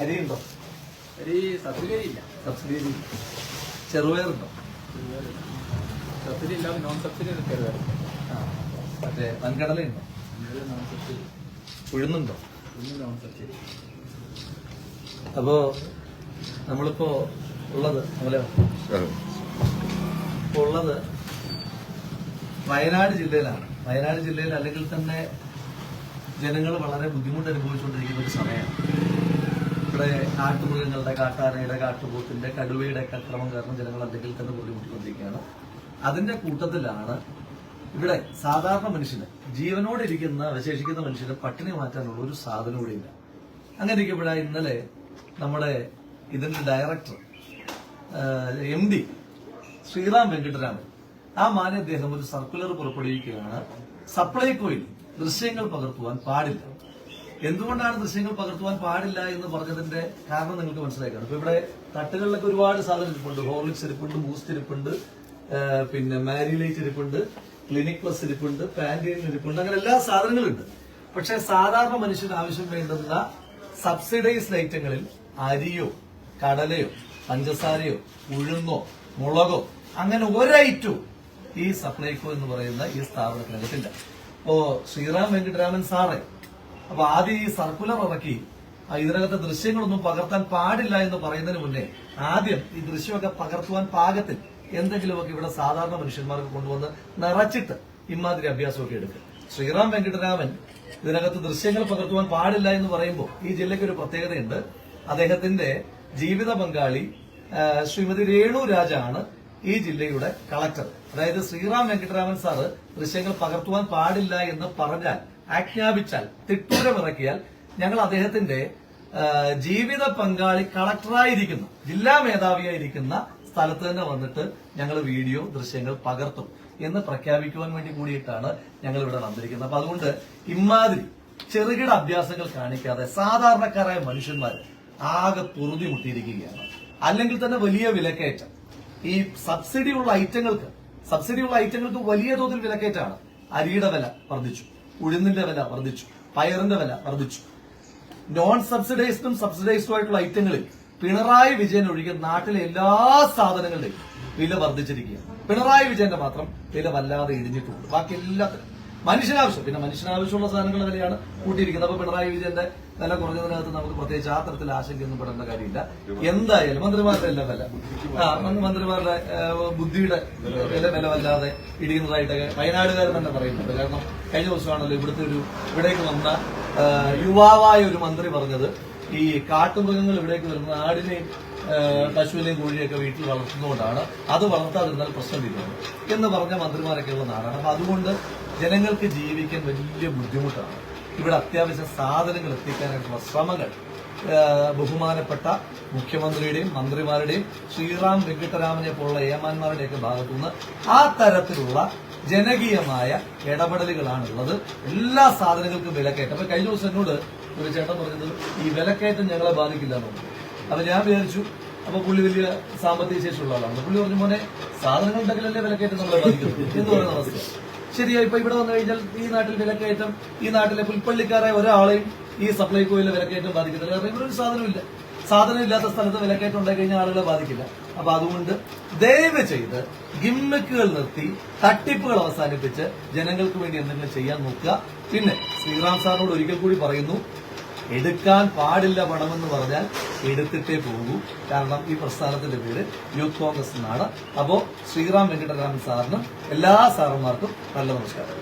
അരി ഉണ്ടോ അരി സബ്സിഡി ഇല്ല സബ്സിഡി. ചെറുപയറുണ്ടോ? സബ്സിഡി ഇല്ല നോൺ സബ്സിഡി ചെറുപയർ. അതെ വൻകടല ഉണ്ടോ നോൺ സബ്സിഡി ഉഴുന്നുണ്ടോ നോൺ സബ്സിഡി അപ്പോ നമ്മളിപ്പോ ഉള്ളത് നമ്മളോ ഉള്ളത് വയനാട് ജില്ലയിലാണ്. വയനാട് ജില്ലയിൽ അല്ലെങ്കിൽ തന്നെ ജനങ്ങൾ വളരെ ബുദ്ധിമുട്ട് അനുഭവിച്ചുകൊണ്ടിരിക്കുന്ന ഒരു സമയമാണ്. ഇവിടെ കാട്ടുമൃഗങ്ങളുടെ കാട്ടാനയുടെ കാട്ടുപോത്തിന്റെ കടുവയുടെ ഒക്കെ അക്രമം കാരണം ജനങ്ങൾ അല്ലെങ്കിൽ തന്നെ ബുദ്ധിമുട്ടിക്കൊണ്ടിരിക്കുകയാണ്. അതിന്റെ കൂട്ടത്തിലാണ് ഇവിടെ സാധാരണ മനുഷ്യന് ജീവനോടെ ഇരിക്കുന്ന അവശേഷിക്കുന്ന മനുഷ്യന് പട്ടിണി മാറ്റാനുള്ള ഒരു സാധനം കൂടി ഇല്ല. അങ്ങനെ ഇരിക്കുമ്പോഴാണ് ഇന്നലെ നമ്മുടെ ഇതിന്റെ director M D Sriram Venkitaraman ആ മാന്യ അദ്ദേഹം ഒരു സർക്കുലർ പുറപ്പെടുവിക്കുകയാണ്. സപ്ലൈകോയിൽ ദൃശ്യങ്ങൾ പകർത്തുവാൻ പാടില്ല. എന്തുകൊണ്ടാണ് ദൃശ്യങ്ങൾ പകർത്തുവാൻ പാടില്ല എന്ന് പറഞ്ഞതിന്റെ കാരണം നിങ്ങൾക്ക് മനസ്സിലാക്കണം ഇപ്പൊ ഇവിടെ തട്ടുകളിലൊക്കെ ഒരുപാട് സാധനം ഇരിപ്പുണ്ട്. ഹോർലിക്സ് ഇരിപ്പുണ്ട് ബൂസ്റ്റ് ഇരിപ്പുണ്ട് പിന്നെ മാരിലൈറ്റ് ഇരിപ്പുണ്ട് ക്ലിനിക് പ്ലസ് ഇരിപ്പുണ്ട് പാന്റീൻ ഇരിപ്പുണ്ട് അങ്ങനെ എല്ലാ സാധനങ്ങളും ഉണ്ട് പക്ഷെ സാധാരണ മനുഷ്യന് ആവശ്യം വേണ്ടുന്ന സബ്സിഡൈസ്ഡ് ഐറ്റങ്ങളിൽ അരിയോ കടലയോ പഞ്ചസാരയോ ഉഴുന്നോ മുളകോ അങ്ങനെ ഒരൈറ്റവും ഈ സപ്ലൈകോ എന്ന് പറയുന്ന ഈ സ്ഥാപനത്തിനകത്തില്ല. അപ്പോ ശ്രീറാം വെങ്കിട്ടരാമൻ സാറെ അപ്പൊ ആദ്യം ഈ സർക്കുലർ ഇറക്കി ഇതിനകത്തെ ദൃശ്യങ്ങളൊന്നും പകർത്താൻ പാടില്ല എന്ന് പറയുന്നതിന് മുന്നേ ആദ്യം ഈ ദൃശ്യമൊക്കെ പകർത്തുവാൻ പാകത്തിൽ എന്തെങ്കിലുമൊക്കെ ഇവിടെ സാധാരണ മനുഷ്യന്മാർക്ക് കൊണ്ടുവന്ന് നിറച്ചിട്ട് ഇമാതിരി അഭ്യാസമൊക്കെ എടുക്കുക. ശ്രീറാം വെങ്കിട്ടരാമൻ ഇതിനകത്ത് ദൃശ്യങ്ങൾ പകർത്തുവാൻ പാടില്ല എന്ന് പറയുമ്പോൾ ഈ ജില്ലയ്ക്ക് ഒരു പ്രത്യേകതയുണ്ട്. അദ്ദേഹത്തിന്റെ ജീവിത പങ്കാളി ശ്രീമതി രേണു രാജാണ്. ഈ ജില്ലയുടെ കളക്ടർ. അതായത് ശ്രീറാം വെങ്കിട്ടരാമൻ സാറ് ദൃശ്യങ്ങൾ പകർത്തുവാൻ പാടില്ല എന്ന് പറഞ്ഞാൽ ആജ്ഞാപിച്ചാൽ തിട്ടൂരമിറക്കിയാൽ ഞങ്ങൾ അദ്ദേഹത്തിന്റെ ജീവിത പങ്കാളി കളക്ടറായിരിക്കുന്ന. ജില്ലാ മേധാവിയായിരിക്കുന്ന സ്ഥലത്ത് തന്നെ വന്നിട്ട് ഞങ്ങൾ വീഡിയോ ദൃശ്യങ്ങൾ പകർത്തും എന്ന് പ്രഖ്യാപിക്കുവാൻ വേണ്ടി കൂടിയിട്ടാണ് ഞങ്ങൾ ഇവിടെ വന്നിരിക്കുന്നത്. അപ്പൊ അതുകൊണ്ട് ഇമാതിരി ചെറുകിട അഭ്യാസങ്ങൾ കാണിക്കാതെ സാധാരണക്കാരായ മനുഷ്യന്മാർ ആകെ പൊറുതി മുട്ടിയിരിക്കുകയാണ്. അല്ലെങ്കിൽ തന്നെ വലിയ വിലക്കയറ്റം. ഈ സബ്സിഡി ഉള്ള ഐറ്റങ്ങൾക്ക് സബ്സിഡി ഉള്ള ഐറ്റങ്ങൾക്ക് വലിയ തോതിൽ വിലക്കയറ്റാണ്. അരിയുടെ വില വർദ്ധിച്ചു ഉഴുന്നിന്റെ വില വർദ്ധിച്ചു പയറിന്റെ വില വർദ്ധിച്ചു. നോൺ സബ്സിഡൈസ്ഡും സബ്സിഡൈസ്ഡും ആയിട്ടുള്ള ഐറ്റങ്ങളിൽ പിണറായി വിജയൻ ഒഴികെ നാട്ടിലെ എല്ലാ സാധനങ്ങളുടെയും വില വർദ്ധിച്ചിരിക്കുകയാണ്. പിണറായി വിജയന്റെ മാത്രം വില വല്ലാതെ ഇടിഞ്ഞിട്ടുണ്ട്. ബാക്കി എല്ലാത്തിനും മനുഷ്യനാവശ്യം. പിന്നെ മനുഷ്യനാവശ്യമുള്ള സാധനങ്ങളുടെ വിലയാണ് കൂട്ടിയിരിക്കുന്നത്. അപ്പൊ പിണറായി വിജയന്റെ വില കുറഞ്ഞതിനകത്ത് നമുക്ക് പ്രത്യേകിച്ച് ആ തരത്തിൽ ആശങ്കയൊന്നും പെടേണ്ട കാര്യമില്ല. എന്തായാലും മന്ത്രിമാരുടെ എല്ലാം വില. ആ മന്ത്രി- മന്ത്രിമാരുടെ ബുദ്ധിയുടെ വില വില വല്ലാതെ ഇടിയുന്നതായിട്ടൊക്കെ വയനാടുകാരൻ തന്നെ പറയുന്നുണ്ട് കാരണം കഴിഞ്ഞ ദിവസമാണല്ലോ ഇവിടുത്തെ ഒരു ഇവിടേക്ക് വന്ന യുവാവായ ഒരു മന്ത്രി പറഞ്ഞത് ഈ കാട്ടുമൃഗങ്ങൾ ഇവിടേക്ക് വരുന്ന ആടിനെയും ആ, പശുവിനെയും കോഴിയൊക്കെ വീട്ടിൽ വളർത്തുന്നതുകൊണ്ടാണ് അത് വളർത്താതിരുന്നാൽ പ്രശ്നം എന്ന് പറഞ്ഞ മന്ത്രിമാരൊക്കെ ഉള്ള നാടാണ്. അപ്പൊ അതുകൊണ്ട് ജനങ്ങൾക്ക് ജീവിക്കാൻ വലിയ ബുദ്ധിമുട്ടാണ്. ഇവിടെ അത്യാവശ്യ സാധനങ്ങൾ എത്തിക്കാനായിട്ടുള്ള ശ്രമങ്ങൾ ബഹുമാനപ്പെട്ട മുഖ്യമന്ത്രിയുടെയും മന്ത്രിമാരുടെയും ശ്രീറാം വെങ്കിട്ടരാമനെ പോലുള്ള ഏമാന്മാരുടെയൊക്കെ ഭാഗത്തുനിന്ന് ആ തരത്തിലുള്ള ജനകീയമായ ഇടപെടലുകളാണുള്ളത്. എല്ലാ സാധനങ്ങൾക്കും വിലക്കയറ്റം. അപ്പൊ കഴിഞ്ഞ ദിവസം എന്നോട് ഒരു ചേട്ടൻ പറഞ്ഞത് ഈ വിലക്കയറ്റം ഞങ്ങളെ ബാധിക്കില്ല എന്ന് പറഞ്ഞു അപ്പൊ ഞാൻ വിചാരിച്ചു അപ്പൊ പുള്ളി വലിയ സാമ്പത്തിക ശേഷിയുള്ള ആളാണ്. പുള്ളി പറഞ്ഞു മോനെ സാധനങ്ങൾ ഉണ്ടെങ്കിലല്ലേ വിലക്കയറ്റം നമ്മളെ ബാധിക്കുന്നു എന്ന് പറയുന്ന അവസ്ഥ. ശരിയാ ഇപ്പൊ ഇവിടെ വന്നു കഴിഞ്ഞാൽ ഈ നാട്ടിൽ വിലക്കയറ്റം ഈ നാട്ടിലെ പുൽപ്പള്ളിക്കാരായ ഒരാളെയും ഈ സപ്ലൈകോയിലെ വിലക്കയറ്റം ബാധിക്കുന്നില്ല കാരണം ഇവിടെ ഒരു സാധനമില്ല സാധനം ഇല്ലാത്ത സ്ഥലത്ത് വിലക്കയറ്റം ഉണ്ടായി കഴിഞ്ഞാൽ ആളുകളെ ബാധിക്കില്ല. അപ്പൊ അതുകൊണ്ട് ദയവ് ചെയ്ത് ഗിമ്മിക്കുകൾ നിർത്തി തട്ടിപ്പുകൾ അവസാനിപ്പിച്ച് ജനങ്ങൾക്ക് വേണ്ടി എന്തെങ്കിലും ചെയ്യാൻ നോക്കുക. പിന്നെ ശ്രീറാം സാറിനോട് ഒരിക്കൽ കൂടി പറയുന്നു എടുക്കാൻ പാടില്ല പണമെന്ന് പറഞ്ഞാൽ എടുത്തിട്ടേ പോകൂ. കാരണം ഈ പ്രസ്ഥാനത്തിന്റെ പേര് യൂത്ത് കോൺഗ്രസ് എന്നാണ്. അപ്പോ ശ്രീറാം വെങ്കടരാമൻ സാറിനും എല്ലാ സാറന്മാർക്കും നല്ല നമസ്കാരം